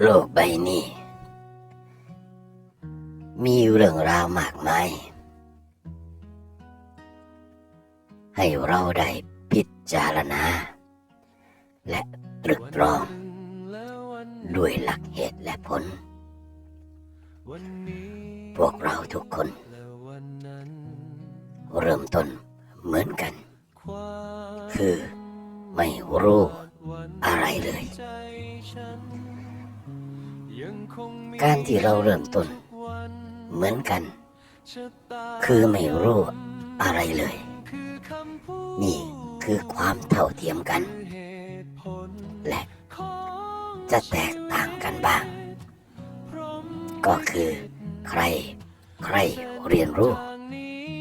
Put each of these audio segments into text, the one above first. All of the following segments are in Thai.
โลกใบนี้ มีเรื่องราวมากมาย ให้เราได้พิจารณา และตรึกตรอง ด้วยหลักเหตุและผล พวกเราทุกคน เริ่มต้นเหมือนกัน คือไม่รู้อะ การที่เราเริ่มต้น เหมือนกัน คือไม่รู้อะไรเลย นี่คือความเท่าเทียมกัน และจะแตกต่างกันบ้าง ก็คือ ใคร ใครเรียนรู้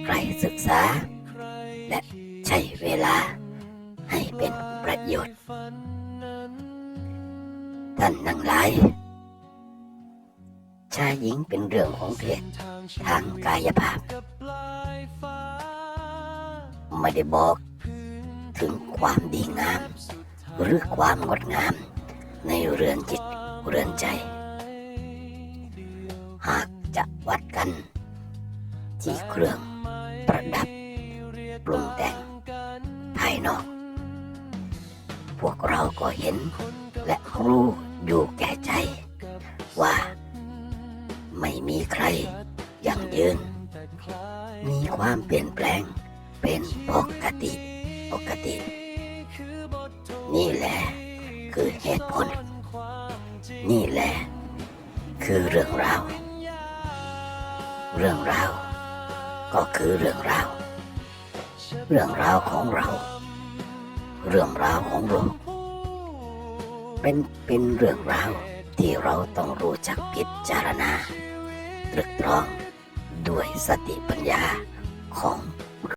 ใครศึกษา และใช้เวลาให้เป็นประโยชน์ ท่านทั้งหลาย ชายหญิงเป็นเรื่องของเพศทางกายภาพ ไม่ได้บอกถึงความดีงาม หรือความงดงาม ในเรือนจิตเรือนใจ หากจะวัดกัน ที่เครื่องประดับปรุงแต่งภายนอก พวกเราก็เห็นและรู้อยู่แก่ใจว่า ไม่มีใครยั่งยืน มีความเปลี่ยนแปลงเป็นปกติปกติ นี่แหละคือเหตุผล นี่แหละคือเรื่องราว เรื่องราว ก็คือเรื่องราว เรื่องราวของเรา เรื่องราวของโลกเป็นเป็นเรื่องราวที่เราต้องรู้จักพิจารณา ตรึกตรอง ด้วยสติปัญญาของ